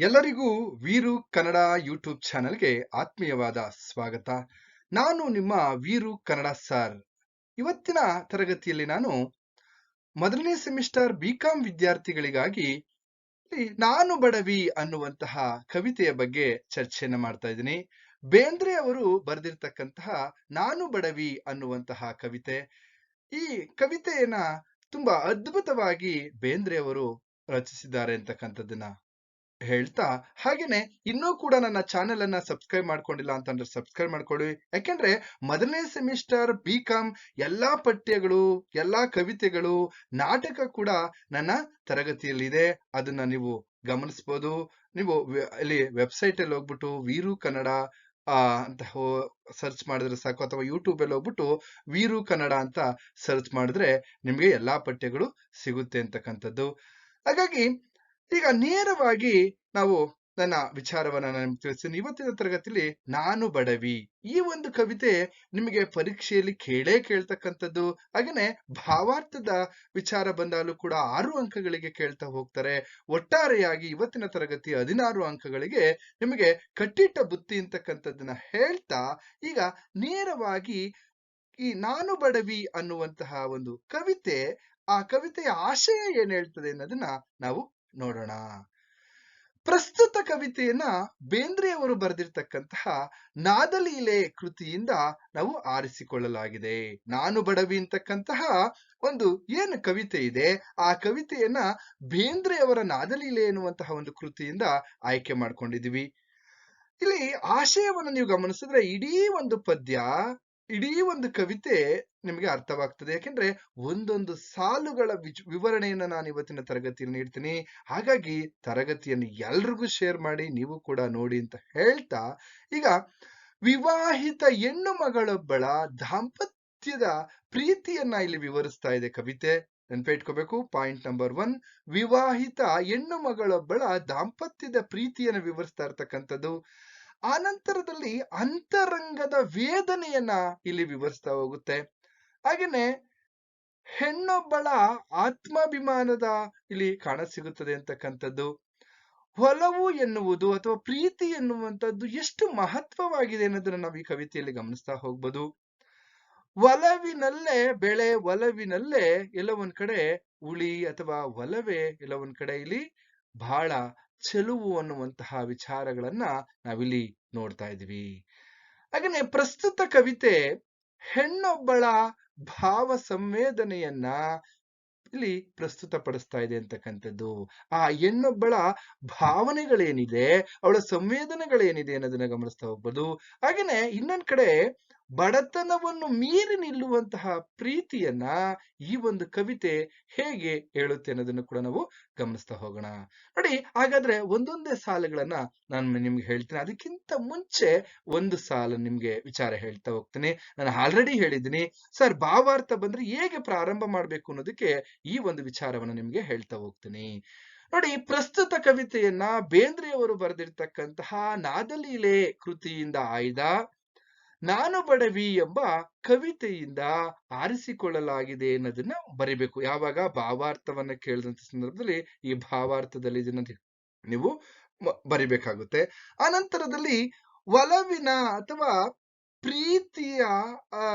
ಎಲ್ಲರಿಗೂ ವೀರು ಕನ್ನಡ ಯೂಟ್ಯೂಬ್ ಚಾನೆಲ್ಗೆ ಆತ್ಮೀಯವಾದ ಸ್ವಾಗತ. ನಾನು ನಿಮ್ಮ ವೀರು ಕನ್ನಡ ಸರ್. ಇವತ್ತಿನ ತರಗತಿಯಲ್ಲಿ ನಾನು ಮೊದಲನೇ ಸೆಮಿಸ್ಟರ್ ಬಿಕಾಂ ವಿದ್ಯಾರ್ಥಿಗಳಿಗಾಗಿ ನಾನು ಬಡವಿ ಅನ್ನುವಂತಹ ಕವಿತೆಯ ಬಗ್ಗೆ ಚರ್ಚೆಯನ್ನು ಮಾಡ್ತಾ ಇದ್ದೀನಿ. ಬೇಂದ್ರೆ ಅವರು ಬರೆದಿರ್ತಕ್ಕಂತಹ ನಾನು ಬಡವಿ ಅನ್ನುವಂತಹ ಕವಿತೆ. ಈ ಕವಿತೆಯನ್ನ ತುಂಬಾ ಅದ್ಭುತವಾಗಿ ಬೇಂದ್ರೆ ಅವರು ರಚಿಸಿದ್ದಾರೆ ಅಂತಕ್ಕಂಥದ್ದನ್ನ ಹೇಳ್ತಾ, ಹಾಗೇನೆ ಇನ್ನೂ ಕೂಡ ನನ್ನ ಚಾನೆಲ್ ಅನ್ನ ಸಬ್ಸ್ಕ್ರೈಬ್ ಮಾಡ್ಕೊಂಡಿಲ್ಲ ಅಂತಂದ್ರೆ ಸಬ್ಸ್ಕ್ರೈಬ್ ಮಾಡ್ಕೊಳ್ಳಿ. ಯಾಕೆಂದ್ರೆ ಮೊದಲನೇ ಸೆಮಿಸ್ಟರ್ ಬಿ ಕಾಮ್ ಎಲ್ಲಾ ಪಠ್ಯಗಳು, ಎಲ್ಲಾ ಕವಿತೆಗಳು, ನಾಟಕ ಕೂಡ ನನ್ನ ತರಗತಿಯಲ್ಲಿದೆ. ಅದನ್ನ ನೀವು ಗಮನಿಸಬಹುದು ನೀವು ಅಲ್ಲಿ ವೆಬ್ಸೈಟ್ ಅಲ್ಲಿ ಹೋಗ್ಬಿಟ್ಟು ವೀರು ಕನ್ನಡ ಅಂತ ಸರ್ಚ್ ಮಾಡಿದ್ರೆ ಸಾಕು. ಅಥವಾ ಯೂಟ್ಯೂಬ್ ಅಲ್ಲಿ ಹೋಗ್ಬಿಟ್ಟು ವೀರು ಕನ್ನಡ ಅಂತ ಸರ್ಚ್ ಮಾಡಿದ್ರೆ ನಿಮ್ಗೆ ಎಲ್ಲಾ ಪಠ್ಯಗಳು ಸಿಗುತ್ತೆ ಅಂತಕ್ಕಂಥದ್ದು. ಹಾಗಾಗಿ ಈಗ ನೇರವಾಗಿ ನಾವು ನನ್ನ ವಿಚಾರವನ್ನ ನಾನು ತಿಳಿಸ್ತೀನಿ. ಇವತ್ತಿನ ತರಗತಿಯಲ್ಲಿ ನಾನು ಬಡವಿ. ಈ ಒಂದು ಕವಿತೆ ನಿಮಗೆ ಪರೀಕ್ಷೆಯಲ್ಲಿ ಕೇಳೇ ಕೇಳ್ತಕ್ಕಂಥದ್ದು. ಹಾಗೇನೆ ಭಾವಾರ್ಥದ ವಿಚಾರ ಬಂದಾಗಲೂ ಕೂಡ ಆರು ಅಂಕಗಳಿಗೆ ಕೇಳ್ತಾ ಹೋಗ್ತಾರೆ. ಒಟ್ಟಾರೆಯಾಗಿ ಇವತ್ತಿನ ತರಗತಿ ಹದಿನಾರು ಅಂಕಗಳಿಗೆ ನಿಮಗೆ ಕಟ್ಟಿಟ್ಟ ಬುತ್ತಿ ಅಂತಕ್ಕಂಥದ್ದನ್ನ ಹೇಳ್ತಾ, ಈಗ ನೇರವಾಗಿ ಈ ನಾನು ಬಡವಿ ಅನ್ನುವಂತಹ ಒಂದು ಕವಿತೆ, ಆ ಕವಿತೆಯ ಆಶಯ ಏನ್ ಹೇಳ್ತದೆ ಅನ್ನೋದನ್ನ ನಾವು ನೋಡೋಣ. ಪ್ರಸ್ತುತ ಕವಿತೆಯನ್ನ ಬೇಂದ್ರೆಯವರು ಬರೆದಿರ್ತಕ್ಕಂತಹ ನಾದಲೀಲೆ ಕೃತಿಯಿಂದ ನಾವು ಆರಿಸಿಕೊಳ್ಳಲಾಗಿದೆ. ನಾನು ಬಡವಿ ಅಂತಕ್ಕಂತಹ ಒಂದು ಏನು ಕವಿತೆ ಇದೆ, ಆ ಕವಿತೆಯನ್ನ ಬೇಂದ್ರೆಯವರ ನಾದಲೀಲೆ ಎನ್ನುವಂತಹ ಒಂದು ಕೃತಿಯಿಂದ ಆಯ್ಕೆ ಮಾಡ್ಕೊಂಡಿದೀವಿ ಇಲ್ಲಿ ಆಶಯವನ್ನು ನೀವು ಗಮನಿಸಿದ್ರೆ ಇಡೀ ಒಂದು ಪದ್ಯ ಇಡೀ ಒಂದು ಕವಿತೆ ನಿಮಗೆ ಅರ್ಥವಾಗ್ತದೆ. ಯಾಕೆಂದ್ರೆ ಒಂದೊಂದು ಸಾಲುಗಳ ವಿವರಣೆಯನ್ನ ನಾನು ಇವತ್ತಿನ ತರಗತಿಯಲ್ಲಿ ನೀಡ್ತೀನಿ. ಹಾಗಾಗಿ ತರಗತಿಯನ್ನು ಎಲ್ರಿಗೂ ಶೇರ್ ಮಾಡಿ, ನೀವು ಕೂಡ ನೋಡಿ ಅಂತ ಹೇಳ್ತಾ, ಈಗ ವಿವಾಹಿತ ಹೆಣ್ಣು ಮಗಳೊಬ್ಬಳ ದಾಂಪತ್ಯದ ಪ್ರೀತಿಯನ್ನ ಇಲ್ಲಿ ವಿವರಿಸ್ತಾ ಇದೆ ಕವಿತೆ. ನೆನ್ಪಿಟ್ಕೋಬೇಕು, ಪಾಯಿಂಟ್ ನಂಬರ್ ಒನ್, ವಿವಾಹಿತ ಹೆಣ್ಣು ಮಗಳೊಬ್ಬಳ ದಾಂಪತ್ಯದ ಪ್ರೀತಿಯನ್ನು ವಿವರಿಸ್ತಾ ಇರ್ತಕ್ಕಂಥದ್ದು. ಆನಂತರದಲ್ಲಿ ಅಂತರಂಗದ ವೇದನೆಯನ್ನ ಇಲ್ಲಿ ವಿವರಿಸ್ತಾ ಹೋಗುತ್ತೆ. ಹಾಗೇನೆ ಹೆಣ್ಣೊಬ್ಬಳ ಆತ್ಮಾಭಿಮಾನದ ಇಲ್ಲಿ ಕಾಣ ಸಿಗುತ್ತದೆ ಅಂತಕ್ಕಂಥದ್ದು. ಒಲವು ಎನ್ನುವುದು ಅಥವಾ ಪ್ರೀತಿ ಎನ್ನುವಂಥದ್ದು ಎಷ್ಟು ಮಹತ್ವವಾಗಿದೆ ಅನ್ನೋದನ್ನ ನಾವು ಈ ಕವಿತೆಯಲ್ಲಿ ಗಮನಿಸ್ತಾ ಹೋಗ್ಬೋದು. ಒಲವಿನಲ್ಲೇ ಬೆಳೆ, ಒಲವಿನಲ್ಲೇ ಎಲ್ಲ ಒಂದ್ ಕಡೆ ಉಳಿ ಅಥವಾ ಒಲವೇ ಎಲ್ಲ ಒಂದ್ ಕಡೆ ಇಲ್ಲಿ ಬಹಳ ಚೆಲುವು ಅನ್ನುವಂತಹ ವಿಚಾರಗಳನ್ನ ನಾವಿಲ್ಲಿ ನೋಡ್ತಾ ಇದ್ವಿ ಹಾಗೇನೆ ಪ್ರಸ್ತುತ ಕವಿತೆ ಹೆಣ್ಣೊಬ್ಬಳ ಭಾವ ಸಂವೇದನೆಯನ್ನ ಇಲ್ಲಿ ಪ್ರಸ್ತುತಪಡಿಸ್ತಾ ಇದೆ ಅಂತಕ್ಕಂಥದ್ದು. ಆ ಹೆಣ್ಣೊಬ್ಬಳ ಭಾವನೆಗಳೇನಿದೆ, ಅವಳ ಸಂವೇದನೆಗಳೇನಿದೆ ಅನ್ನೋದನ್ನ ಗಮನಿಸ್ತಾ ಹೋಗ್ಬೋದು. ಹಾಗೇನೆ ಇನ್ನೊಂದ್ ಕಡೆ ಬಡತನವನ್ನು ಮೀರಿ ನಿಲ್ಲುವಂತಹ ಪ್ರೀತಿಯನ್ನ ಈ ಒಂದು ಕವಿತೆ ಹೇಗೆ ಹೇಳುತ್ತೆ ಅನ್ನೋದನ್ನು ಕೂಡ ನಾವು ಗಮನಿಸ್ತಾ ಹೋಗೋಣ. ನೋಡಿ, ಹಾಗಾದ್ರೆ ಒಂದೊಂದೇ ಸಾಲುಗಳನ್ನ ನಾನು ನಿಮ್ಗೆ ಹೇಳ್ತೀನಿ. ಅದಕ್ಕಿಂತ ಮುಂಚೆ ಒಂದು ಸಾಲ ನಿಮ್ಗೆ ವಿಚಾರ ಹೇಳ್ತಾ ಹೋಗ್ತೀನಿ. ನಾನು ಆಲ್ರೆಡಿ ಹೇಳಿದ್ದೀನಿ. ಸರ್, ಭಾವಾರ್ಥ ಬಂದ್ರೆ ಹೇಗೆ ಪ್ರಾರಂಭ ಮಾಡ್ಬೇಕು ಅನ್ನೋದಕ್ಕೆ ಈ ಒಂದು ವಿಚಾರವನ್ನ ನಿಮ್ಗೆ ಹೇಳ್ತಾ ಹೋಗ್ತೀನಿ. ನೋಡಿ, ಪ್ರಸ್ತುತ ಕವಿತೆಯನ್ನ ಬೇಂದ್ರೆಯವರು ಬರೆದಿರ್ತಕ್ಕಂತಹ ನಾದಲೀಲೆ ಕೃತಿಯಿಂದ ಆಯ್ದ ನಾನು ಬಡವಿ ಎಂಬ ಕವಿತೆಯಿಂದ ಆರಿಸಿಕೊಳ್ಳಲಾಗಿದೆ ಅನ್ನೋದನ್ನ ಬರಿಬೇಕು. ಯಾವಾಗ? ಭಾವಾರ್ಥವನ್ನ ಕೇಳಿದಂತ ಸಂದರ್ಭದಲ್ಲಿ ಈ ಭಾವಾರ್ಥದಲ್ಲಿ ಇದನ್ನ ನೀವು ಬರಿಬೇಕಾಗುತ್ತೆ. ಬರಿಬೇಕಾಗುತ್ತೆ ನಂತರದಲ್ಲಿ ಒಲವಿನ ಅಥವಾ ಪ್ರೀತಿಯ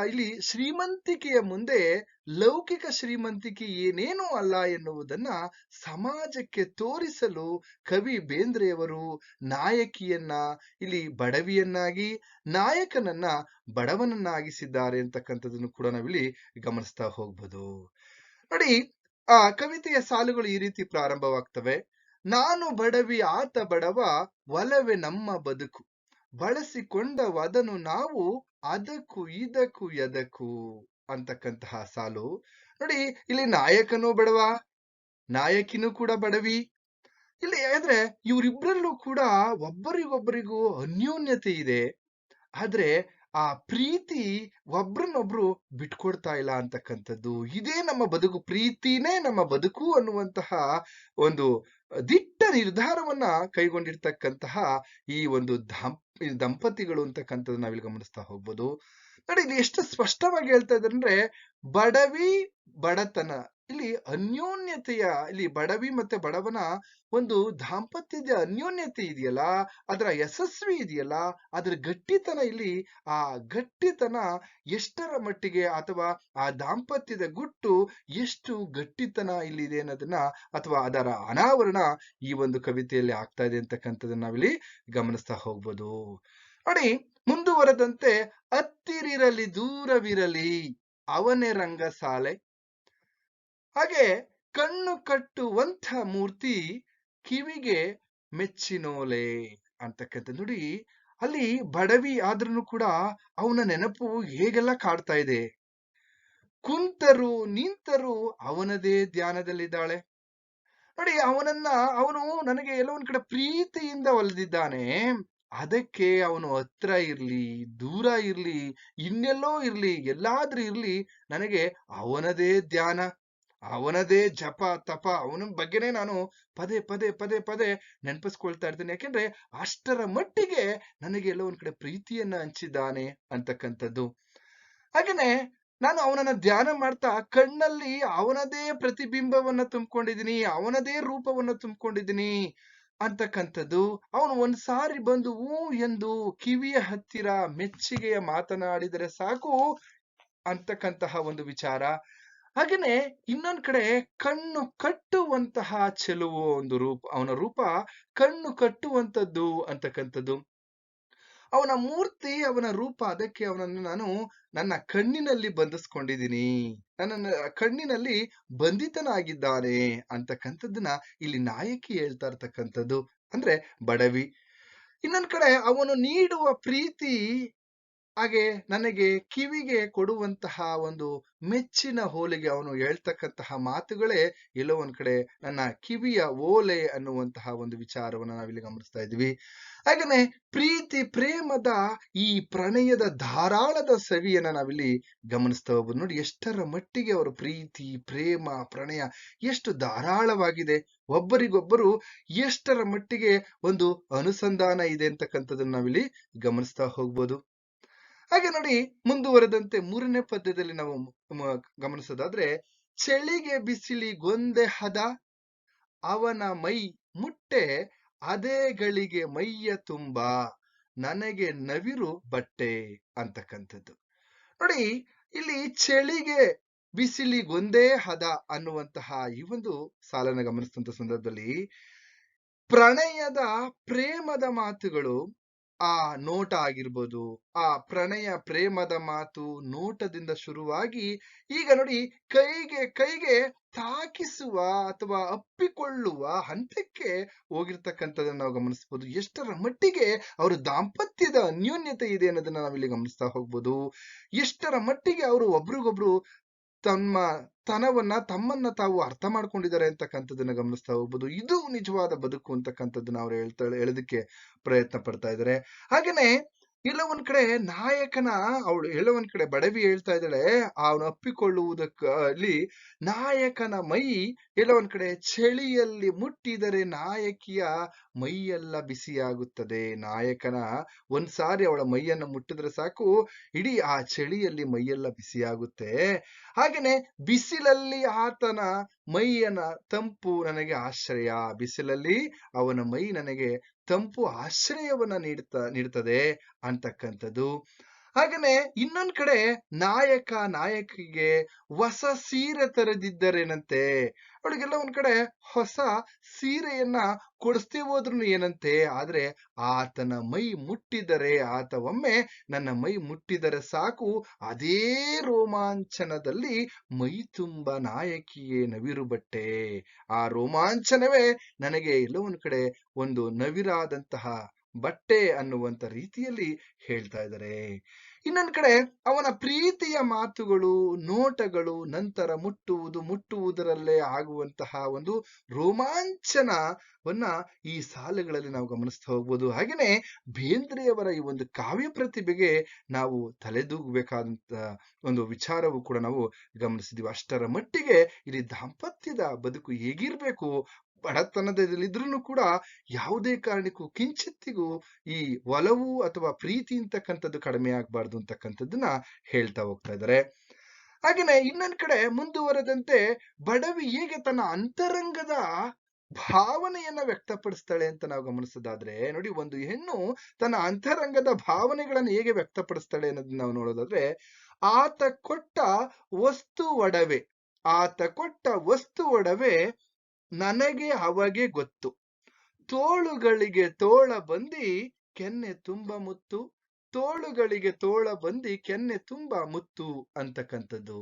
ಇಲ್ಲಿ ಶ್ರೀಮಂತಿಕೆಯ ಮುಂದೆ ಲೌಕಿಕ ಶ್ರೀಮಂತಿಕೆ ಏನೇನೂ ಅಲ್ಲ ಎನ್ನುವುದನ್ನ ಸಮಾಜಕ್ಕೆ ತೋರಿಸಲು ಕವಿ ಬೇಂದ್ರೆಯವರು ನಾಯಕಿಯನ್ನ, ಇಲ್ಲಿ ಬಡವಿಯನ್ನಾಗಿ, ನಾಯಕನನ್ನ ಬಡವನನ್ನಾಗಿಸಿದ್ದಾರೆ ಅಂತಕ್ಕಂಥದ್ದನ್ನು ಕೂಡ ನಾವಿಲ್ಲಿ ಗಮನಿಸ್ತಾ ಹೋಗ್ಬೋದು. ನೋಡಿ, ಆ, ಕವಿತೆಯ ಸಾಲುಗಳು ಈ ರೀತಿ ಪ್ರಾರಂಭವಾಗ್ತವೆ. ನಾನು ಬಡವಿ, ಆತ ಬಡವ, ಒಲವೇ ನಮ್ಮ ಬದುಕು. ಬಳಸಿಕೊಂಡವದನ್ನು ನಾವು ಅದಕ್ಕೂ, ಇದಕ್ಕೂ ಎದಕ್ಕೂ ಅಂತಕ್ಕಂತಹ ಸಾಲು. ನೋಡಿ, ಇಲ್ಲಿ ನಾಯಕನೂ ಬಡವ, ನಾಯಕಿನೂ ಕೂಡ ಬಡವಿ. ಇಲ್ಲಿ ಆದ್ರೆ ಇವರಿಬ್ಬರಲ್ಲೂ ಕೂಡ ಒಬ್ಬರಿಗೊಬ್ಬರಿಗೂ ಅನ್ಯೋನ್ಯತೆ ಇದೆ. ಆದ್ರೆ ಆ ಪ್ರೀತಿ ಒಬ್ರನ್ನೊಬ್ರು ಬಿಟ್ಕೊಡ್ತಾ ಇಲ್ಲ ಅಂತಕ್ಕಂಥದ್ದು. ಇದೇ ನಮ್ಮ ಬದುಕು. ಪ್ರೀತಿನೇ ನಮ್ಮ ಬದುಕು ಅನ್ನುವಂತಹ ಒಂದು ದಿಟ್ಟ ನಿರ್ಧಾರವನ್ನ ಕೈಗೊಂಡಿರ್ತಕ್ಕಂತಹ ಈ ಒಂದು ದಂಪತಿಗಳು ಅಂತಕ್ಕಂಥದ್ದು ನಾವಿಲ್ಲಿ ಗಮನಿಸ್ತಾ ಹೋಗ್ಬೋದು. ನೋಡಿ ಇಲ್ಲಿ ಎಷ್ಟು ಸ್ಪಷ್ಟವಾಗಿ ಹೇಳ್ತಾ ಇದ್ದಾರೆ ಅಂದ್ರೆ ಬಡವಿ ಬಡತನ. ಇಲ್ಲಿ ಅನ್ಯೋನ್ಯತೆಯ, ಇಲ್ಲಿ ಬಡವಿ ಮತ್ತೆ ಬಡವನ ಒಂದು ದಾಂಪತ್ಯದ ಅನ್ಯೋನ್ಯತೆ ಇದೆಯಲ್ಲ, ಅದರ ಯಶಸ್ವಿ ಇದೆಯಲ್ಲ, ಅದರ ಗಟ್ಟಿತನ ಇಲ್ಲಿ, ಆ ಗಟ್ಟಿತನ ಎಷ್ಟರ ಮಟ್ಟಿಗೆ ಅಥವಾ ಆ ದಾಂಪತ್ಯದ ಗುಟ್ಟು ಎಷ್ಟು ಗಟ್ಟಿತನ ಇಲ್ಲಿದೆ ಅನ್ನೋದನ್ನ ಅಥವಾ ಅದರ ಅನಾವರಣ ಈ ಒಂದು ಕವಿತೆಯಲ್ಲಿ ಆಗ್ತಾ ಇದೆ ಅಂತಕ್ಕಂಥದ್ದನ್ನ ನಾವಿಲ್ಲಿ ಗಮನಿಸ್ತಾ ಹೋಗ್ಬೋದು. ನೋಡಿ, ಮುಂದುವರೆದಂತೆ ಹತ್ತಿರಿರಲಿ ದೂರವಿರಲಿ, ಅವನೇ ರಂಗಸಾಲೆ. ಹಾಗೆ ಕಣ್ಣು ಕಟ್ಟುವಂಥ ಮೂರ್ತಿ ಕಿವಿಗೆ ಮೆಚ್ಚಿನೋಲೆ ಅಂತಕ್ಕಂಥ ನೋಡಿ. ಅಲ್ಲಿ ಬಡವಿ ಆದ್ರೂ ಕೂಡ ಅವನ ನೆನಪು ಹೇಗೆಲ್ಲ ಕಾಡ್ತಾ ಇದೆ. ಕುಂತರು ನಿಂತರು ಅವನದೇ ಧ್ಯಾನದಲ್ಲಿದ್ದಾಳೆ. ನೋಡಿ ಅವನನ್ನ ಅವನು ನನಗೆ ಎಲ್ಲೋ ಒಂದ್ ಕಡೆ ಪ್ರೀತಿಯಿಂದ ಒಲಿದಿದ್ದಾನೆ. ಅದಕ್ಕೆ ಅವನು ಹತ್ರ ಇರ್ಲಿ, ದೂರ ಇರ್ಲಿ, ಇನ್ನೆಲ್ಲೋ ಇರ್ಲಿ, ಎಲ್ಲಾದ್ರೂ ಇರ್ಲಿ, ನನಗೆ ಅವನದೇ ಧ್ಯಾನ. ಅವನದೇ ಜಪ, ತಪ, ಅವನ ಬಗ್ಗೆನೇ ನಾನು ಪದೇ ಪದೇ ಪದೇ ಪದೇ ನೆನಪಿಸ್ಕೊಳ್ತಾ ಇರ್ತೇನೆ. ಯಾಕೆಂದ್ರೆ ಅಷ್ಟರ ಮಟ್ಟಿಗೆ ನನಗೆ ಎಲ್ಲ ಒಂದ್ ಕಡೆ ಪ್ರೀತಿಯನ್ನ ಹಂಚಿದ್ದಾನೆ ಅಂತಕ್ಕಂಥದ್ದು. ಹಾಗೇನೆ ನಾನು ಅವನನ್ನ ಧ್ಯಾನ ಮಾಡ್ತಾ ಕಣ್ಣಲ್ಲಿ ಅವನದೇ ಪ್ರತಿಬಿಂಬವನ್ನ ತುಂಬಿಕೊಂಡಿದ್ದೀನಿ, ಅವನದೇ ರೂಪವನ್ನ ತುಂಬಿಕೊಂಡಿದ್ದೀನಿ ಅಂತಕ್ಕಂಥದ್ದು. ಅವನು ಒಂದ್ ಸಾರಿ ಬಂದು ಹೂ ಎಂದು ಕಿವಿಯ ಹತ್ತಿರ ಮೆಚ್ಚುಗೆಯ ಮಾತನಾಡಿದರೆ ಸಾಕು ಅಂತಕ್ಕಂತಹ ಒಂದು ವಿಚಾರ. ಹಾಗೇನೆ ಇನ್ನೊಂದ್ ಕಡೆ ಕಣ್ಣು ಕಟ್ಟುವಂತಹ ಚೆಲುವು ಒಂದು ರೂಪ, ಅವನ ರೂಪ ಕಣ್ಣು ಕಟ್ಟುವಂತದ್ದು ಅಂತಕ್ಕಂಥದ್ದು. ಅವನ ಮೂರ್ತಿ, ಅವನ ರೂಪ, ಅದಕ್ಕೆ ಅವನನ್ನು ನಾನು ನನ್ನ ಕಣ್ಣಿನಲ್ಲಿ ಬಂಧಿಸ್ಕೊಂಡಿದ್ದೀನಿ. ನನ್ನ ಕಣ್ಣಿನಲ್ಲಿ ಬಂಧಿತನಾಗಿದ್ದಾನೆ ಅಂತಕ್ಕಂಥದ್ದನ್ನ ಇಲ್ಲಿ ನಾಯಕಿ ಹೇಳ್ತಾ ಇರ್ತಕ್ಕಂಥದ್ದು ಅಂದ್ರೆ ಬಡವಿ. ಇನ್ನೊಂದ್ ಕಡೆ ಅವನು ನೀಡುವ ಪ್ರೀತಿ ಹಾಗೆ ನನಗೆ ಕಿವಿಗೆ ಕೊಡುವಂತಹ ಒಂದು ಮೆಚ್ಚಿನ ಹೋಲಿಗೆ ಅವನು ಹೇಳ್ತಕ್ಕಂತಹ ಮಾತುಗಳೇ ಎಲ್ಲೋ ಒಂದ್ ಕಡೆ ನನ್ನ ಕಿವಿಯ ಓಲೆ ಅನ್ನುವಂತಹ ಒಂದು ವಿಚಾರವನ್ನ ನಾವಿಲ್ಲಿ ಗಮನಿಸ್ತಾ ಇದ್ವಿ ಹಾಗೇನೆ ಪ್ರೀತಿ ಪ್ರೇಮದ ಈ ಪ್ರಣಯದ ಧಾರಾಳದ ಸವಿಯನ್ನ ನಾವಿಲ್ಲಿ ಗಮನಿಸ್ತಾ ಹೋಗ್ಬೋದು. ನೋಡಿ ಎಷ್ಟರ ಮಟ್ಟಿಗೆ ಅವರು ಪ್ರೀತಿ, ಪ್ರೇಮ, ಪ್ರಣಯ ಎಷ್ಟು ಧಾರಾಳವಾಗಿದೆ. ಒಬ್ಬರಿಗೊಬ್ಬರು ಎಷ್ಟರ ಮಟ್ಟಿಗೆ ಒಂದು ಅನುಸಂಧಾನ ಇದೆ ಅಂತಕ್ಕಂಥದ್ದನ್ನ ನಾವಿಲ್ಲಿ ಗಮನಿಸ್ತಾ ಹೋಗ್ಬೋದು. ಹಾಗೆ ನೋಡಿ ಮುಂದುವರೆದಂತೆ ಮೂರನೇ ಪದ್ಯದಲ್ಲಿ ನಾವು ಗಮನಿಸೋದಾದ್ರೆ, ಚಳಿಗೆ ಬಿಸಿಲಿ ಗೊಂದೆ ಹದ, ಅವನ ಮೈ ಮುಟ್ಟೆ ಅದೇ ಗಳಿಗೆ ಮೈಯ ತುಂಬ, ನನಗೆ ನವಿರು ಬಟ್ಟೆ ಅಂತಕ್ಕಂಥದ್ದು. ನೋಡಿ, ಇಲ್ಲಿ ಚಳಿಗೆ ಬಿಸಿಲಿಗೊಂದೇ ಹದ ಅನ್ನುವಂತಹ ಈ ಒಂದು ಸಾಲನ ಗಮನಿಸಿದಂತ ಸಂದರ್ಭದಲ್ಲಿ, ಪ್ರಣಯದ ಪ್ರೇಮದ ಮಾತುಗಳು ಆ ನೋಟ ಆಗಿರ್ಬೋದು, ಆ ಪ್ರಣಯ ಪ್ರೇಮದ ಮಾತು ನೋಟದಿಂದ ಶುರುವಾಗಿ ಈಗ ನೋಡಿ ಕೈಗೆ ಕೈಗೆ ತಾಕಿಸುವ ಅಥವಾ ಅಪ್ಪಿಕೊಳ್ಳುವ ಹಂತಕ್ಕೆ ಹೋಗಿರ್ತಕ್ಕಂಥದ್ದನ್ನು ನಾವು ಗಮನಿಸಬಹುದು ಎಷ್ಟರ ಮಟ್ಟಿಗೆ ಅವರು ದಾಂಪತ್ಯದ ಅನ್ಯೋನ್ಯತೆ ಇದೆ ಅನ್ನೋದನ್ನ ನಾವಿಲ್ಲಿ ಗಮನಿಸ್ತಾ ಹೋಗ್ಬೋದು. ಎಷ್ಟರ ಮಟ್ಟಿಗೆ ಅವರು ಒಬ್ರಿಗೊಬ್ರು ತಮ್ಮ ತನವನ್ನ ತಮ್ಮನ್ನ ತಾವು ಅರ್ಥ ಮಾಡ್ಕೊಂಡಿದ್ದಾರೆ ಅಂತಕ್ಕಂಥದ್ದನ್ನ ಗಮನಿಸ್ತಾ ಹೋಗ್ಬೋದು. ಇದು ನಿಜವಾದ ಬದುಕು ಅಂತಕ್ಕಂಥದ್ದನ್ನ ಅವ್ರು ಹೇಳ್ತಾ, ಹೇಳೋದಕ್ಕೆ ಪ್ರಯತ್ನ ಪಡ್ತಾ ಇದ್ದಾರೆ. ಹಾಗೇನೆ ಒಂದ್ ಕಡೆ ನಾಯಕನ ಅವಳು ಎಲ್ಲ ಒಂದ್ ಕಡೆ ಬಡವಿ ಹೇಳ್ತಾ ಇದ್ದಾಳೆ, ಅವನು ಅಪ್ಪಿಕೊಳ್ಳುವುದಕ್ಕಲ್ಲಿ ನಾಯಕನ ಮೈ ಎಲ್ಲ ಒಂದ್ ಕಡೆ ಚಳಿಯಲ್ಲಿ ಮುಟ್ಟಿದರೆ ನಾಯಕಿಯ ಮೈಯೆಲ್ಲ ಬಿಸಿಯಾಗುತ್ತದೆ. ನಾಯಕನ ಒಂದ್ ಸಾರಿ ಅವಳ ಮೈಯನ್ನ ಮುಟ್ಟಿದ್ರೆ ಸಾಕು, ಇಡೀ ಆ ಚಳಿಯಲ್ಲಿ ಮೈಯೆಲ್ಲ ಬಿಸಿಯಾಗುತ್ತೆ. ಹಾಗೇನೆ ಬಿಸಿಲಲ್ಲಿ ಆತನ ಮೈಯನ ತಂಪು ನನಗೆ ಆಶ್ರಯ. ಬಿಸಿಲಲ್ಲಿ ಅವನ ಮೈ ನನಗೆ ತಂಪು ಆಶ್ರಯವನ್ನ ನೀಡ್ತಾ ನೀಡ್ತದೆ ಅಂತಕ್ಕಂಥದ್ದು ಹಾಗೇನೆ ಇನ್ನೊಂದ್ ಕಡೆ ನಾಯಕ, ನಾಯಕಿಗೆ ಹೊಸ ಸೀರೆ ತರದಿದ್ದರೇನಂತೆ? ಅವಳಿಗೆಲ್ಲ ಒಂದ್ ಕಡೆ ಹೊಸ ಸೀರೆಯನ್ನ ಕೊಡಿಸ್ತೀವಿ ಹೋದ್ರು ಏನಂತೆ? ಆದ್ರೆ ಆತನ ಮೈ ಮುಟ್ಟಿದರೆ, ಆತ ಒಮ್ಮೆ ನನ್ನ ಮೈ ಮುಟ್ಟಿದರೆ ಸಾಕು. ಅದೇ ರೋಮಾಂಚನದಲ್ಲಿ ಮೈ ತುಂಬ ನಾಯಕಿಯೇ ನವಿರು ಬಟ್ಟೆ ಆ ರೋಮಾಂಚನವೇ ನನಗೆ ಎಲ್ಲೋ ಒಂದ್ ಕಡೆ ಒಂದು ನವಿರಾದಂತಹ ಬಟ್ಟೆ ಅನ್ನುವಂತ ರೀತಿಯಲ್ಲಿ ಹೇಳ್ತಾ ಇದ್ದಾರೆ ಇನ್ನೊಂದ್ ಕಡೆ ಅವನ ಪ್ರೀತಿಯ ಮಾತುಗಳು, ನೋಟಗಳು ನಂತರ ಮುಟ್ಟುವುದು, ಮುಟ್ಟುವುದರಲ್ಲೇ ಆಗುವಂತಹ ಒಂದು ರೋಮಾಂಚನವನ್ನ ಈ ಸಾಲುಗಳಲ್ಲಿ ನಾವು ಗಮನಿಸ್ತಾ ಹೋಗ್ಬೋದು. ಹಾಗೇನೆ ಬೇಂದ್ರೆಯವರ ಈ ಒಂದು ಕಾವ್ಯ ಪ್ರತಿಭೆಗೆ ನಾವು ತಲೆದೂಗಬೇಕಾದಂತ ಒಂದು ವಿಚಾರವು ಕೂಡ ನಾವು ಗಮನಿಸಿದೀವಿ. ಅಷ್ಟರ ಮಟ್ಟಿಗೆ ಇಲ್ಲಿ ದಾಂಪತ್ಯದ ಬದುಕು ಹೇಗಿರ್ಬೇಕು ಬಡತನದಲ್ಲಿದ್ರೂ ಕೂಡ ಯಾವುದೇ ಕಾರಣಕ್ಕೂ ಕಿಂಚಿತ್ತಿಗೂ ಈ ಒಲವು ಅಥವಾ ಪ್ರೀತಿ ಅಂತಕ್ಕಂಥದ್ದು ಕಡಿಮೆ ಆಗ್ಬಾರ್ದು ಅಂತಕ್ಕಂಥದ್ದನ್ನ ಹೇಳ್ತಾ ಹೋಗ್ತಾ ಇದ್ದಾರೆ. ಹಾಗೇನೆ ಇನ್ನೊಂದ್ ಕಡೆ ಮುಂದುವರೆದಂತೆ ಬಡವಿ ಹೇಗೆ ತನ್ನ ಅಂತರಂಗದ ಭಾವನೆಯನ್ನ ವ್ಯಕ್ತಪಡಿಸ್ತಾಳೆ ಅಂತ ನಾವು ಗಮನಿಸೋದಾದ್ರೆ, ನೋಡಿ ಒಂದು ಹೆಣ್ಣು ತನ್ನ ಅಂತರಂಗದ ಭಾವನೆಗಳನ್ನು ಹೇಗೆ ವ್ಯಕ್ತಪಡಿಸ್ತಾಳೆ ಅನ್ನೋದನ್ನ ನಾವು ನೋಡೋದಾದ್ರೆ, ಆತ ಕೊಟ್ಟ ವಸ್ತು ಒಡವೆ, ಆತ ಕೊಟ್ಟ ವಸ್ತು ಒಡವೆ ನನಗೆ ಅವಗೆ ಗೊತ್ತು. ತೋಳುಗಳಿಗೆ ತೋಳ ಬಂದಿ ಕೆನ್ನೆ ತುಂಬ ಮುತ್ತು. ತೋಳುಗಳಿಗೆ ತೋಳ ಬಂದಿ ಕೆನ್ನೆ ತುಂಬ ಮುತ್ತು ಅಂತಕ್ಕಂಥದ್ದು.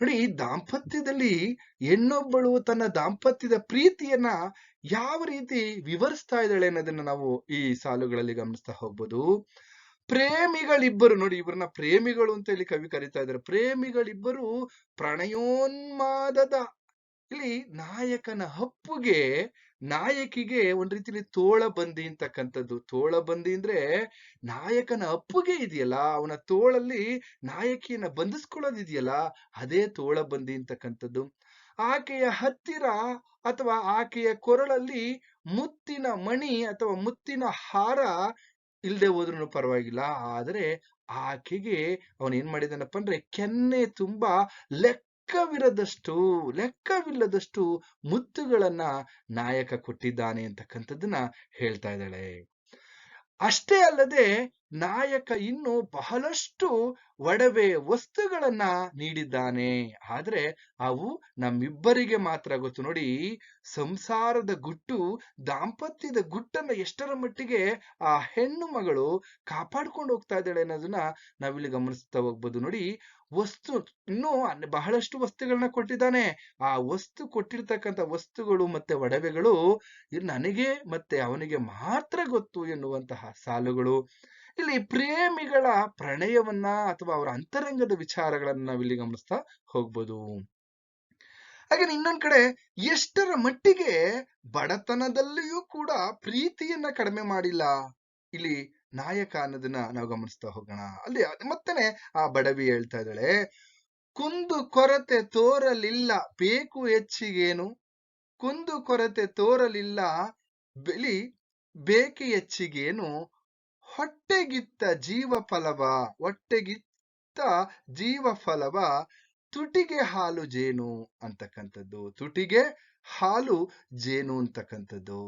ನೋಡಿ, ಈ ದಾಂಪತ್ಯದಲ್ಲಿ ಹೆಣ್ಣೊಬ್ಬಳು ತನ್ನ ದಾಂಪತ್ಯದ ಪ್ರೀತಿಯನ್ನ ಯಾವ ರೀತಿ ವಿವರಿಸ್ತಾ ಇದ್ದಾಳೆ ಅನ್ನೋದನ್ನ ನಾವು ಈ ಸಾಲುಗಳಲ್ಲಿ ಗಮನಿಸ್ತಾ ಹೋಗ್ಬೋದು. ಪ್ರೇಮಿಗಳಿಬ್ಬರು ನೋಡಿ, ಇವ್ರನ್ನ ಪ್ರೇಮಿಗಳು ಅಂತ ಹೇಳಿ ಕವಿ ಕರಿತಾ ಇದ್ದಾರೆ. ಪ್ರೇಮಿಗಳಿಬ್ಬರು ಪ್ರಣಯೋನ್ಮಾದದ ಇಲ್ಲಿ ನಾಯಕನ ಹಪ್ಪುಗೆ ನಾಯಕಿಗೆ ಒಂದ್ ರೀತಿಲಿ ತೋಳ ಬಂದಿ ಅಂತಕ್ಕಂಥದ್ದು. ತೋಳ ಬಂದಿ ಅಂದ್ರೆ ನಾಯಕನ ಅಪ್ಪುಗೆ ಇದೆಯಲ್ಲ, ಅವನ ತೋಳಲ್ಲಿ ನಾಯಕಿಯನ್ನ ಬಂಧಿಸ್ಕೊಳ್ಳೋದಿದೆಯಲ್ಲ, ಅದೇ ತೋಳ ಬಂದಿ ಅಂತಕ್ಕಂಥದ್ದು. ಆಕೆಯ ಹತ್ತಿರ ಅಥವಾ ಆಕೆಯ ಕೊರಳಲ್ಲಿ ಮುತ್ತಿನ ಮಣಿ ಅಥವಾ ಮುತ್ತಿನ ಹಾರ ಇಲ್ಲದೆ ಹೋದ್ರೂ ಪರವಾಗಿಲ್ಲ. ಆದ್ರೆ ಆಕೆಗೆ ಅವನ್ ಏನ್ ಮಾಡಿದಾನಪ್ಪ ಅಂದ್ರೆ ಕೆನ್ನೆ ತುಂಬಾ ಲೆಕ್ಕವಿರದಷ್ಟು ಲೆಕ್ಕವಿಲ್ಲದಷ್ಟು ಮುತ್ತುಗಳನ್ನ ನಾಯಕ ಕೊಟ್ಟಿದ್ದಾನೆ ಅಂತಕ್ಕಂಥದ್ದನ್ನ ಹೇಳ್ತಾ ಇದ್ದಾಳೆ. ಅಷ್ಟೇ ಅಲ್ಲದೆ ನಾಯಕ ಇನ್ನು ಬಹಳಷ್ಟು ಒಡವೆ ವಸ್ತುಗಳನ್ನ ನೀಡಿದ್ದಾನೆ. ಆದ್ರೆ ಅವು ನಮ್ಮಿಬ್ಬರಿಗೆ ಮಾತ್ರ ಗೊತ್ತು. ನೋಡಿ, ಸಂಸಾರದ ಗುಟ್ಟು, ದಾಂಪತ್ಯದ ಗುಟ್ಟನ್ನ ಎಷ್ಟರ ಮಟ್ಟಿಗೆ ಆ ಹೆಣ್ಣು ಮಗಳು ಕಾಪಾಡ್ಕೊಂಡು ಹೋಗ್ತಾ ಇದ್ದಾಳೆ ಅನ್ನೋದನ್ನ ನಾವಿಲ್ಲಿ ಗಮನಿಸ್ತಾ ಹೋಗ್ಬೋದು. ನೋಡಿ, ವಸ್ತು, ಇನ್ನೂ ಬಹಳಷ್ಟು ವಸ್ತುಗಳನ್ನ ಕೊಟ್ಟಿದ್ದಾನೆ. ಆ ವಸ್ತು ಕೊಟ್ಟಿರ್ತಕ್ಕಂಥ ವಸ್ತುಗಳು ಮತ್ತೆ ಒಡವೆಗಳು ನನಗೆ ಮತ್ತೆ ಅವನಿಗೆ ಮಾತ್ರ ಗೊತ್ತು ಎನ್ನುವಂತಹ ಸಾಲುಗಳು. ಇಲ್ಲಿ ಪ್ರೇಮಿಗಳ ಪ್ರಣಯವನ್ನ ಅಥವಾ ಅವರ ಅಂತರಂಗದ ವಿಚಾರಗಳನ್ನ ನಾವಿಲ್ಲಿ ಗಮನಿಸ್ತಾ ಹೋಗ್ಬೋದು. ಹಾಗೆ ಇನ್ನೊಂದ್ ಕಡೆ ಎಷ್ಟರ ಮಟ್ಟಿಗೆ ಬಡತನದಲ್ಲಿಯೂ ಕೂಡ ಪ್ರೀತಿಯನ್ನ ಕಡಿಮೆ ಮಾಡಿಲ್ಲ ಇಲ್ಲಿ ನಾಯಕ ಅನ್ನೋದನ್ನ ನಾವು ಗಮನಿಸ್ತಾ ಹೋಗೋಣ. ಅಲ್ಲಿ ಮತ್ತೆನೆ ಆ ಬಡವಿ ಹೇಳ್ತಾ ಇದ್ದಾಳೆ, ಕುಂದು ಕೊರತೆ ತೋರಲಿಲ್ಲ ಬೇಕು ಹೆಚ್ಚಿಗೇನು? ಕುಂದು ಕೊರತೆ ತೋರಲಿಲ್ಲ ಬೆಲಿ, ಬೇಕೆ ಹೆಚ್ಚಿಗೇನು? ಹೊಟ್ಟೆಗಿತ್ತ ಜೀವ ಫಲವ ಹೊಟ್ಟೆಗಿತ್ತ ಜೀವ ಫಲವ ತುಟಿಗೆ ಹಾಲು ಜೇನು ಅಂತಕ್ಕಂಥದ್ದು. ತುಟಿಗೆ ಹಾಲು ಜೇನು ಅಂತಕ್ಕಂಥದ್ದು.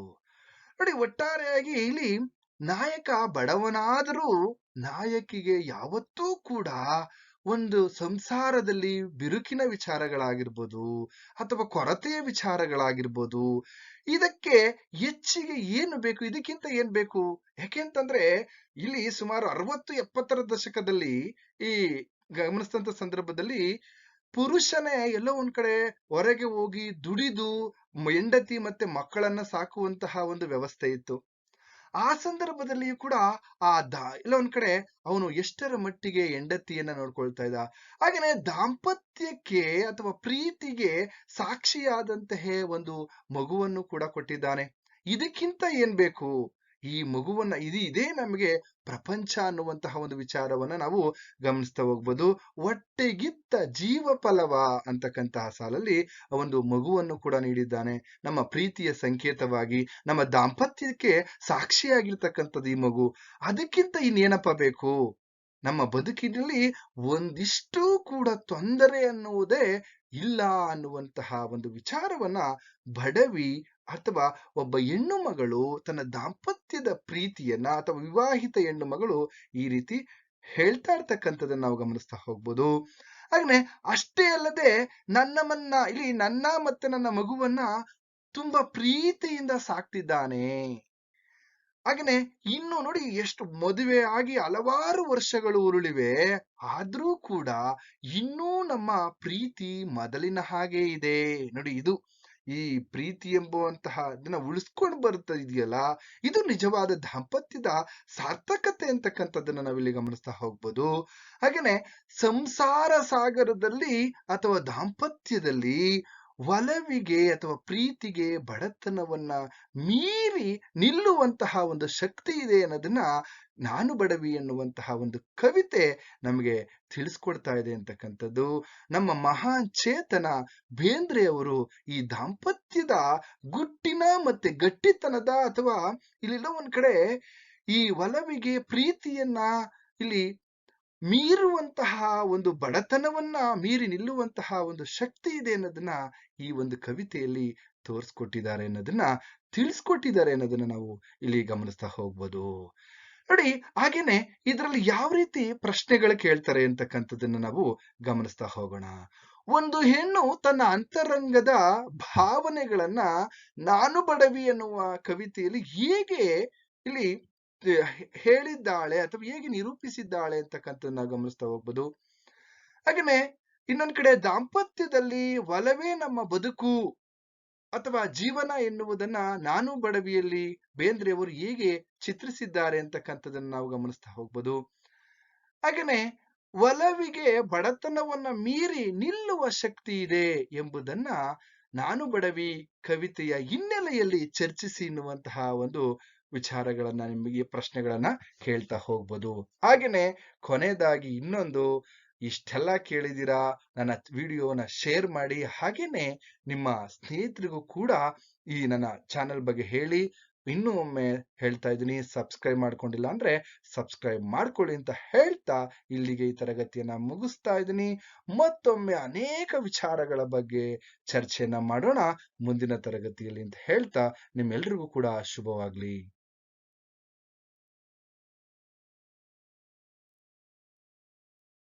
ನೋಡಿ, ಒಟ್ಟಾರೆಯಾಗಿ ಇಲ್ಲಿ ನಾಯಕ ಬಡವನಾದರೂ ನಾಯಕಿಗೆ ಯಾವತ್ತೂ ಕೂಡ ಒಂದು ಸಂಸಾರದಲ್ಲಿ ಬಿರುಕಿನ ವಿಚಾರಗಳಾಗಿರ್ಬೋದು ಅಥವಾ ಕೊರತೆಯ ವಿಚಾರಗಳಾಗಿರ್ಬೋದು, ಇದಕ್ಕೆ ಹೆಚ್ಚಿಗೆ ಏನು ಬೇಕು, ಇದಕ್ಕಿಂತ ಏನ್ ಬೇಕು? ಯಾಕೆಂತಂದ್ರೆ ಇಲ್ಲಿ ಸುಮಾರು ಅರವತ್ತು ಎಪ್ಪತ್ತರ ದಶಕದಲ್ಲಿ ಈ ಗಮನಿಸಿದಂತ ಸಂದರ್ಭದಲ್ಲಿ ಪುರುಷನೇ ಎಲ್ಲೋ ಒಂದ್ ಕಡೆ ಹೊರಗೆ ಹೋಗಿ ದುಡಿದು ಹೆಂಡತಿ ಮತ್ತೆ ಮಕ್ಕಳನ್ನ ಸಾಕುವಂತಹ ಒಂದು ವ್ಯವಸ್ಥೆ ಇತ್ತು. ಆ ಸಂದರ್ಭದಲ್ಲಿಯೂ ಕೂಡ ಆ ದಾ ಎಲ್ಲ ಕಡೆ ಅವನು ಎಷ್ಟರ ಮಟ್ಟಿಗೆ ಹೆಂಡತಿಯನ್ನ ನೋಡ್ಕೊಳ್ತಾ ಇದ್ದ? ಹಾಗೇನೆ ದಾಂಪತ್ಯಕ್ಕೆ ಅಥವಾ ಪ್ರೀತಿಗೆ ಸಾಕ್ಷಿಯಾದಂತಹ ಒಂದು ಮಗುವನ್ನು ಕೂಡ ಕೊಟ್ಟಿದ್ದಾನೆ. ಇದಕ್ಕಿಂತ ಏನ್ ಬೇಕು? ಈ ಮಗುವನ್ನ ಇದು ಇದೇ ನಮಗೆ ಪ್ರಪಂಚ ಅನ್ನುವಂತಹ ಒಂದು ವಿಚಾರವನ್ನ ನಾವು ಗಮನಿಸ್ತಾ ಹೋಗ್ಬೋದು. ಹೊಟ್ಟೆಗಿತ್ತ ಜೀವ ಫಲವ ಅಂತಕ್ಕಂತಹ ಸಾಲಲ್ಲಿ ಒಂದು ಮಗುವನ್ನು ಕೂಡ ನೀಡಿದ್ದಾನೆ. ನಮ್ಮ ಪ್ರೀತಿಯ ಸಂಕೇತವಾಗಿ ನಮ್ಮ ದಾಂಪತ್ಯಕ್ಕೆ ಸಾಕ್ಷಿಯಾಗಿರ್ತಕ್ಕಂಥದ್ದು ಈ ಮಗು. ಅದಕ್ಕಿಂತ ಇನ್ನೇನಪ್ಪ ಬೇಕು? ನಮ್ಮ ಬದುಕಿನಲ್ಲಿ ಒಂದಿಷ್ಟು ಕೂಡ ತೊಂದರೆ ಅನ್ನುವುದೇ ಇಲ್ಲ ಅನ್ನುವಂತಹ ಒಂದು ವಿಚಾರವನ್ನ ಬಡವಿ ಅಥವಾ ಒಬ್ಬ ಹೆಣ್ಣು ಮಗಳು ತನ್ನ ದಾಂಪತ್ಯದ ಪ್ರೀತಿಯನ್ನ ಅಥವಾ ವಿವಾಹಿತ ಹೆಣ್ಣು ಮಗಳು ಈ ರೀತಿ ಹೇಳ್ತಾ ಇರ್ತಕ್ಕಂಥದ್ದನ್ನ ನಾವು ಗಮನಿಸ್ತಾ ಹೋಗ್ಬೋದು. ಹಾಗೆ ಅಷ್ಟೇ ಅಲ್ಲದೆ ನನ್ನ ಮನ್ನ ಇಲ್ಲಿ ನನ್ನ ಮತ್ತೆ ನನ್ನ ಮಗುವನ್ನ ತುಂಬಾ ಪ್ರೀತಿಯಿಂದ ಸಾಕ್ತಿದ್ದಾನೆ. ಹಾಗೇನೆ ಇನ್ನು ನೋಡಿ ಎಷ್ಟು ಮದುವೆ ಆಗಿ ಹಲವಾರು ವರ್ಷಗಳು ಉರುಳಿವೆ. ಆದ್ರೂ ಕೂಡ ಇನ್ನೂ ನಮ್ಮ ಪ್ರೀತಿ ಮೊದಲಿನ ಹಾಗೆ ಇದೆ. ನೋಡಿ ಇದು ಈ ಪ್ರೀತಿ ಎಂಬುವಂತಹ ಇದನ್ನ ಉಳಿಸ್ಕೊಂಡು ಬರ್ತಾ ಇದೆಯಲ್ಲ, ಇದು ನಿಜವಾದ ದಾಂಪತ್ಯದ ಸಾರ್ಥಕತೆ ಅಂತಕ್ಕಂಥದ್ದನ್ನ ನಾವಿಲ್ಲಿ ಗಮನಿಸ್ತಾ ಹೋಗ್ಬೋದು. ಹಾಗೇನೆ ಸಂಸಾರ ಸಾಗರದಲ್ಲಿ ಅಥವಾ ದಾಂಪತ್ಯದಲ್ಲಿ ಒಲವಿಗೆ ಅಥವಾ ಪ್ರೀತಿಗೆ ಬಡತನವನ್ನ ಮೀರಿ ನಿಲ್ಲುವಂತಹ ಒಂದು ಶಕ್ತಿ ಇದೆ ಅನ್ನೋದನ್ನ ನಾನು ಬಡವಿ ಎನ್ನುವಂತಹ ಒಂದು ಕವಿತೆ ನಮಗೆ ತಿಳಿಸ್ಕೊಡ್ತಾ ಇದೆ ಅಂತಕ್ಕಂಥದ್ದು. ನಮ್ಮ ಮಹಾನ್ ಚೇತನ ಬೇಂದ್ರೆ ಅವರು ಈ ದಾಂಪತ್ಯದ ಗುಟ್ಟಿನ ಮತ್ತೆ ಗಟ್ಟಿತನದ ಅಥವಾ ಇಲ್ಲೆಲ್ಲ ಒಂದ್ ಕಡೆ ಈ ಒಲವಿಗೆ ಪ್ರೀತಿಯನ್ನ ಇಲ್ಲಿ ಮೀರುವಂತಹ ಒಂದು ಬಡತನವನ್ನ ಮೀರಿ ನಿಲ್ಲುವಂತಹ ಒಂದು ಶಕ್ತಿ ಇದೆ ಅನ್ನೋದನ್ನ ಈ ಒಂದು ಕವಿತೆಯಲ್ಲಿ ತೋರಿಸ್ಕೊಟ್ಟಿದ್ದಾರೆ ಅನ್ನೋದನ್ನ ತಿಳಿಸ್ಕೊಟ್ಟಿದ್ದಾರೆ ಅನ್ನೋದನ್ನ ನಾವು ಇಲ್ಲಿ ಗಮನಿಸ್ತಾ ಹೋಗ್ಬೋದು. ನೋಡಿ, ಹಾಗೇನೆ ಇದರಲ್ಲಿ ಯಾವ ರೀತಿ ಪ್ರಶ್ನೆಗಳು ಕೇಳ್ತಾರೆ ಅಂತಕ್ಕಂಥದ್ದನ್ನ ನಾವು ಗಮನಿಸ್ತಾ ಹೋಗೋಣ. ಒಂದು ಹೆಣ್ಣು ತನ್ನ ಅಂತರಂಗದ ಭಾವನೆಗಳನ್ನ ನಾನು ಬಡವಿ ಅನ್ನುವ ಕವಿತೆಯಲ್ಲಿ ಹೇಗೆ ಇಲ್ಲಿ ಹೇಳಿದ್ದಾಳೆ ಅಥವಾ ಹೇಗೆ ನಿರೂಪಿಸಿದ್ದಾಳೆ ನಾವು ಗಮನಿಸ್ತಾ ಹೋಗ್ಬೋದು. ಹಾಗೇನೆ ಇನ್ನೊಂದ್ ಕಡೆ ದಾಂಪತ್ಯದಲ್ಲಿ ಒಲವೇ ನಮ್ಮ ಬದುಕು ಅಥವಾ ಜೀವನ ಎನ್ನುವುದನ್ನ ನಾನು ಬಡವಿಯಲ್ಲಿ ಬೇಂದ್ರೆಯವರು ಹೇಗೆ ಚಿತ್ರಿಸಿದ್ದಾರೆ ಅಂತಕ್ಕಂಥದ್ದನ್ನ ನಾವು ಗಮನಿಸ್ತಾ ಹೋಗ್ಬೋದು. ಹಾಗೇನೆ ಒಲವಿಗೆ ಬಡತನವನ್ನ ಮೀರಿ ನಿಲ್ಲುವ ಶಕ್ತಿ ಇದೆ ಎಂಬುದನ್ನ ನಾನು ಬಡವಿ ಕವಿತೆಯ ಹಿನ್ನೆಲೆಯಲ್ಲಿ ಚರ್ಚಿಸಿ ಎನ್ನುವಂತಹ ಒಂದು ವಿಚಾರಗಳನ್ನ ನಿಮಗೆ ಪ್ರಶ್ನೆಗಳನ್ನ ಕೇಳ್ತಾ ಹೋಗ್ಬೋದು. ಹಾಗೇನೆ ಕೊನೆಯದಾಗಿ ಇನ್ನೊಂದು, ಇಷ್ಟೆಲ್ಲ ಕೇಳಿದಿರಾ, ನನ್ನ ವಿಡಿಯೋನ ಶೇರ್ ಮಾಡಿ, ಹಾಗೇನೆ ನಿಮ್ಮ ಸ್ನೇಹಿತರಿಗೂ ಕೂಡ ಈ ನನ್ನ ಚಾನೆಲ್ ಬಗ್ಗೆ ಹೇಳಿ, ಇನ್ನೂ ಒಮ್ಮೆ ಹೇಳ್ತಾ ಇದ್ದೀನಿ, ಸಬ್ಸ್ಕ್ರೈಬ್ ಮಾಡ್ಕೊಂಡಿಲ್ಲ ಅಂದ್ರೆ ಸಬ್ಸ್ಕ್ರೈಬ್ ಮಾಡ್ಕೊಳ್ಳಿ ಅಂತ ಹೇಳ್ತಾ ಇಲ್ಲಿಗೆ ಈ ತರಗತಿಯನ್ನ ಮುಗಿಸ್ತಾ ಇದ್ದೀನಿ. ಮತ್ತೊಮ್ಮೆ ಅನೇಕ ವಿಚಾರಗಳ ಬಗ್ಗೆ ಚರ್ಚೆಯನ್ನ ಮಾಡೋಣ, ಮುಂದಿನ ತರಗತಿಯಲ್ಲಿ ಅಂತ ಹೇಳ್ತಾ ನಿಮ್ಮೆಲ್ರಿಗೂ ಕೂಡ ಶುಭವಾಗ್ಲಿ.